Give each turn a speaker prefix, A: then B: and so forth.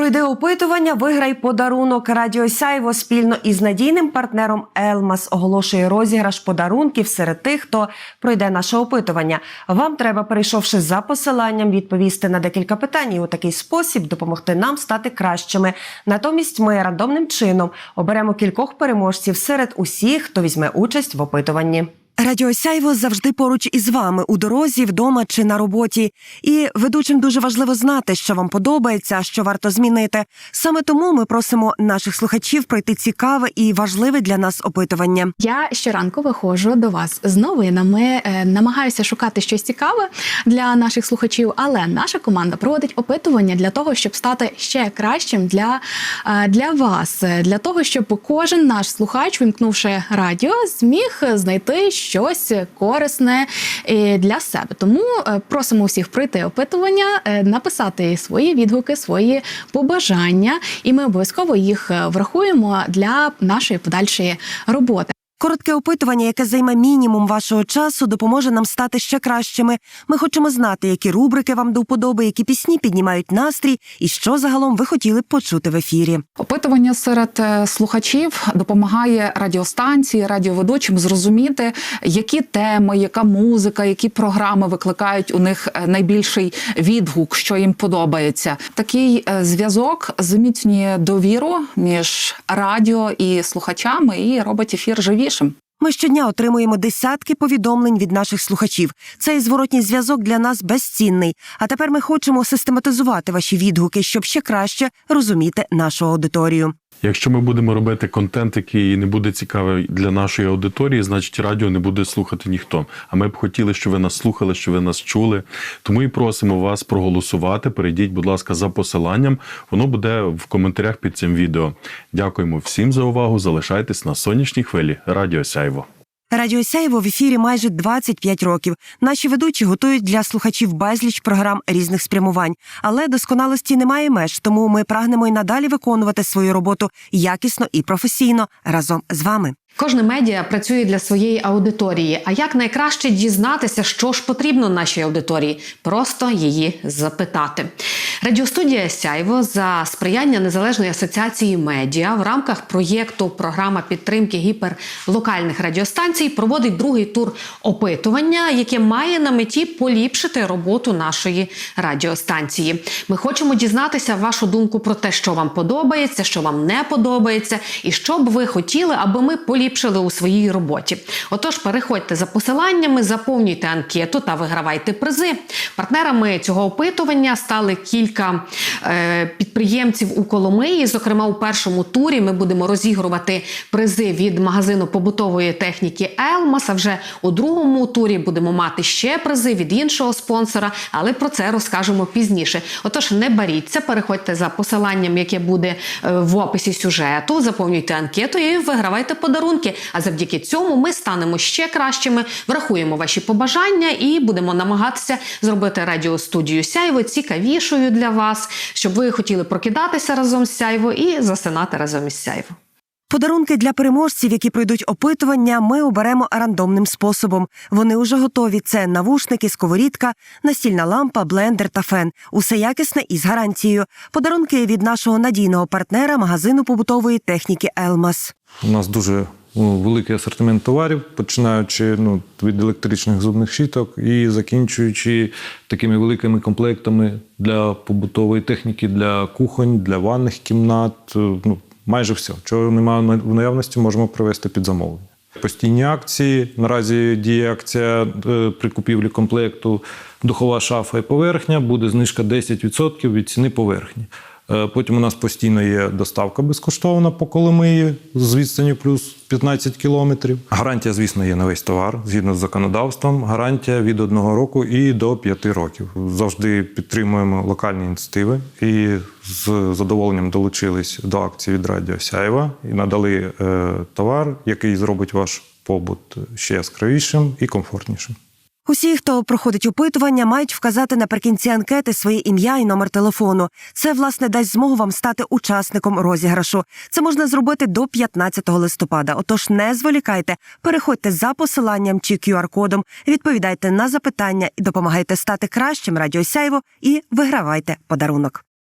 A: Пройди опитування, виграй подарунок. Радіо Сяйво спільно із надійним партнером Елмас оголошує розіграш подарунків серед тих, хто пройде наше опитування. Вам треба, перейшовши за посиланням, відповісти на декілька питань і у такий спосіб допомогти нам стати кращими. Натомість ми рандомним чином оберемо кількох переможців серед усіх, хто візьме участь в опитуванні. Радіо Сяйво завжди поруч із вами у дорозі, вдома чи на роботі. І ведучим дуже важливо знати, що вам подобається, що варто змінити. Саме тому ми просимо наших слухачів пройти цікаве і важливе для нас опитування.
B: Я щоранку виходжу до вас з новинами, е, намагаюся шукати щось цікаве для наших слухачів, але наша команда проводить опитування для того, щоб стати ще кращим для, е, для вас, для того, щоб кожен наш слухач, вимкнувши радіо, зміг знайти щось корисне е, для себе. Тому е, просимо усіх пройти опитування, е, написати свої відгуки, свої побажання, і ми обов'язково їх врахуємо для нашої подальшої роботи.
A: Коротке опитування, яке займе мінімум вашого часу, допоможе нам стати ще кращими. Ми хочемо знати, які рубрики вам до вподоби, які пісні піднімають настрій, і що загалом ви хотіли б почути в ефірі.
C: Опитування серед е, слухачів допомагає радіостанції, радіоведучим зрозуміти, які теми, яка музика, які програми викликають у них е, найбільший відгук, що їм подобається. Такий е, зв'язок зміцнює довіру між радіо і слухачами і робить ефір живішим.
A: Ми щодня отримуємо десятки повідомлень від наших слухачів. Цей зворотній зв'язок для нас безцінний. А тепер ми хочемо систематизувати ваші відгуки, щоб ще краще розуміти нашу аудиторію.
D: Якщо ми будемо робити контент, який не буде цікавий для нашої аудиторії, значить радіо не буде слухати ніхто. А ми б хотіли, щоб ви нас слухали, щоб ви нас чули. Тому і просимо вас проголосувати. Перейдіть, будь ласка, за посиланням. Воно буде в коментарях під цим відео. Дякуємо всім за увагу. Залишайтесь на сонячній хвилі. Радіо Сяйво.
A: Радіо Сяєво в ефірі майже 25 років. Наші ведучі готують для слухачів безліч програм різних спрямувань, але досконалості немає меж, тому ми прагнемо й надалі виконувати свою роботу якісно і професійно разом з вами.
E: Кожне медіа працює для своєї аудиторії. А як найкраще дізнатися, що ж потрібно нашій аудиторії? Просто її запитати. Радіостудія Сяйво за сприяння Незалежної асоціації медіа в рамках проєкту Програма підтримки гіперлокальних радіостанцій проводить другий тур опитування, яке має на меті поліпшити роботу нашої радіостанції. Ми хочемо дізнатися вашу думку про те, що вам подобається, що вам не подобається, і що б ви хотіли, аби ми поліпшили у своїй роботі. Отож, переходьте за посиланнями, заповнюйте анкету та вигравайте призи. Партнерами цього опитування стали кілька е, підприємців у Коломиї. Зокрема, у першому турі ми будемо розігрувати призи від магазину побутової техніки Елмас. А вже у другому турі будемо мати ще призи від іншого спонсора, але про це розкажемо пізніше. Отож, не баріться, переходьте за посиланням, яке буде е, в описі сюжету, заповнюйте анкету і вигравайте подарунки. А завдяки цьому ми станемо ще кращими, врахуємо ваші побажання і будемо намагатися зробити радіостудію Сяйво цікавішою для вас, щоб ви хотіли прокидатися разом з Сяйво і засинати разом із Сяйво.
A: Подарунки для переможців, які пройдуть опитування, ми оберемо рандомним способом. Вони уже готові. Це навушники, сковорідка, настільна лампа, блендер та фен. Усе якісне і з гарантією. Подарунки від нашого надійного партнера магазину побутової техніки Елмас.
F: У нас дуже великий асортимент товарів, починаючи ну, від електричних зубних щіток і закінчуючи такими великими комплектами для побутової техніки, для кухонь, для ванних кімнат. е, Ну, майже все. Чого немає в наявності, можемо провести під замовлення. Постійні акції. Наразі діє акція е, при купівлі комплекту духова шафа і поверхня. Буде знижка 10% від ціни поверхні. Е, Потім у нас постійно є доставка безкоштовна по Коломиї з відстані плюс 15 кілометрів. Гарантія, звісно, є на весь товар згідно з законодавством. Гарантія від одного року і до п'яти років. Завжди підтримуємо локальні ініціативи і з задоволенням долучились до акції від Радіо Сяєва і надали е, товар, який зробить ваш побут ще яскравішим і комфортнішим.
A: Усі, хто проходить опитування, мають вказати наприкінці анкети своє ім'я і номер телефону. Це власне дасть змогу вам стати учасником розіграшу. Це можна зробити до 15 листопада. Отож, не зволікайте, переходьте за посиланням чи QR-кодом, відповідайте на запитання і допомагайте стати кращим радіосяйво і вигравайте подарунок.